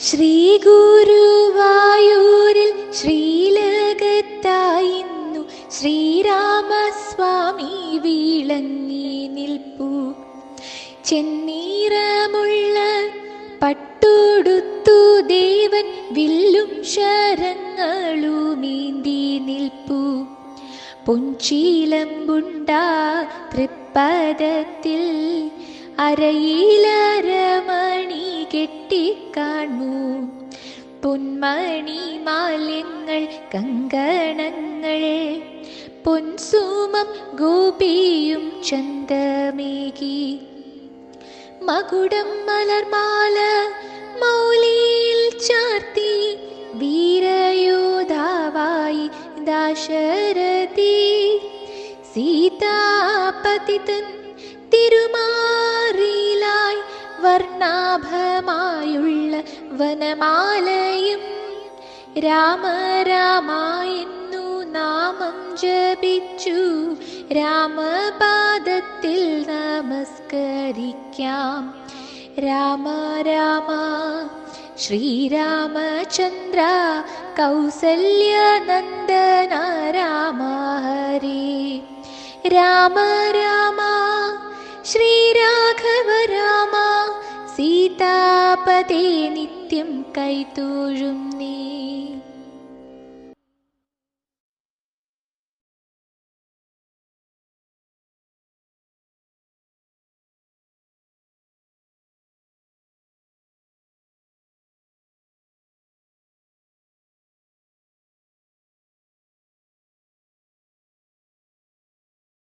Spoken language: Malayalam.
ശ്രീ ഗുരുവായൂരിൽ ശ്രീലകത്തായിന്നു. ശ്രീരാമസ്വാമി വിളങ്ങി നിൽപ്പു. ചെന്നീറമുള്ള പട്ടുടുത്തു ദേവൻ വില്ലും ശരങ്ങളുമീന്തി നിൽപ്പു. പൊൻചീലമ്പുണ്ട തൃപ്പദത്തിൽ അരയിലരമണി പൊന്മണി മാല്യങ്ങൾ കങ്കണങ്ങൾ. പൊൻസൂമം ഗോപിയും ചന്തമേകി മകുടം മലർമാല മൗലിയിൽ ചാർത്തി. വീരയോധാവായി ദാശരഥി. സീതാപതിതൻ തിരുമാറിലായി വർണാഭമായുള്ള വനമാലയും രാമ രാമായെന്നു നാമം ജപിച്ചു. രാമപാദത്തിൽ നമസ്കരിക്കാം. രാമ രാമ ശ്രീരാമചന്ദ്ര കൗസല്യനന്ദന രാമ ഹരി. രാമ രാമ ശ്രീരാഘവ രാമ സീതാപതേ നിത്യം ತ್ಯಂ ಕೈತೂರುಂ ನೀ